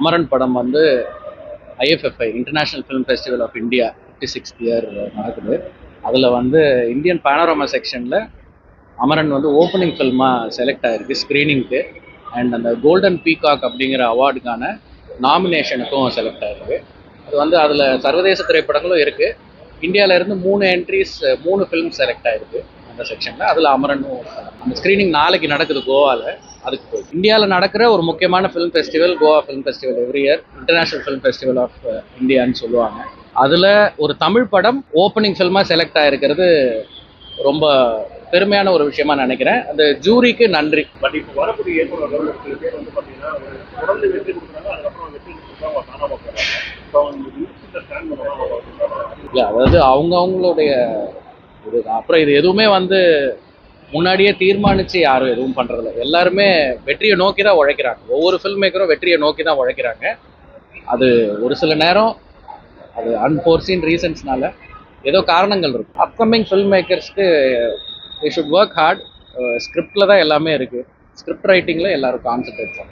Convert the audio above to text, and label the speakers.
Speaker 1: அமரன் படம் வந்து IFFI international film festival of India fifty sixth year நடக்குது. அதில் வந்து இந்தியன் பேனோரமா செக்ஷனில் அமரன் வந்து ஓப்பனிங் ஃபில்மாக செலக்ட் ஆகிருக்கு ஸ்க்ரீனிங்க்கு அண்ட் அந்த கோல்டன் பீகாக் அப்படிங்கிற அவார்டுக்கான நாமினேஷனுக்கும் செலக்ட் ஆகிருக்கு அது வந்து அதில் சர்வதேச திரைப்படங்களும் இருக்குது இந்தியாவிலேருந்து மூணு என்ட்ரிஸ் மூணு ஃபிலிம் செலக்ட் ஆகிருக்கு அந்த செக்ஷனில் அதில் அமரனும் அந்த ஸ்க்ரீனிங் நாளைக்கு நடக்குது கோவாவில் அதுக்கு போய். இந்தியாவில் நடக்கிற ஒரு முக்கியமான film festival Goa film festival every year international film festival of இந்தியான்னு சொல்லுவாங்க. அதில் ஒரு தமிழ் படம் ஓப்பனிங் ஃபில்மாக செலக்ட் ஆகிருக்கிறது ரொம்ப பெருமையான ஒரு விஷயமா நினைக்கிறேன். அந்த ஜூரிக்கு நன்றி.
Speaker 2: பட் இப்போ வரக்கூடிய
Speaker 1: இல்லை அதாவது அவங்க அவங்களுடைய இது அப்புறம் இது எதுவுமே வந்து முன்னாடியே தீர்மானித்து யாரும் எதுவும் பண்ணுறதில்ல எல்லாருமே வெற்றியை நோக்கி தான் உழைக்கிறாங்க. ஒவ்வொரு ஃபில்ம் மேக்கரும் வெற்றியை நோக்கி தான் உழைக்கிறாங்க. அது ஒரு சில நேரம் அது அன்ஃபோர்சீன் ரீசன்ஸ்னால ஏதோ காரணங்கள் இருக்கும். அப்கமிங் ஃபில்ம் மேக்கர்ஸ்க்கு ஷுட் ஒர்க் ஹார்ட் ஸ்கிரிப்டில் தான் எல்லாமே இருக்குது ஸ்கிரிப்ட் ரைட்டிங்கில் எல்லோரும் கான்சென்ட்ரேட் பண்ணணும்.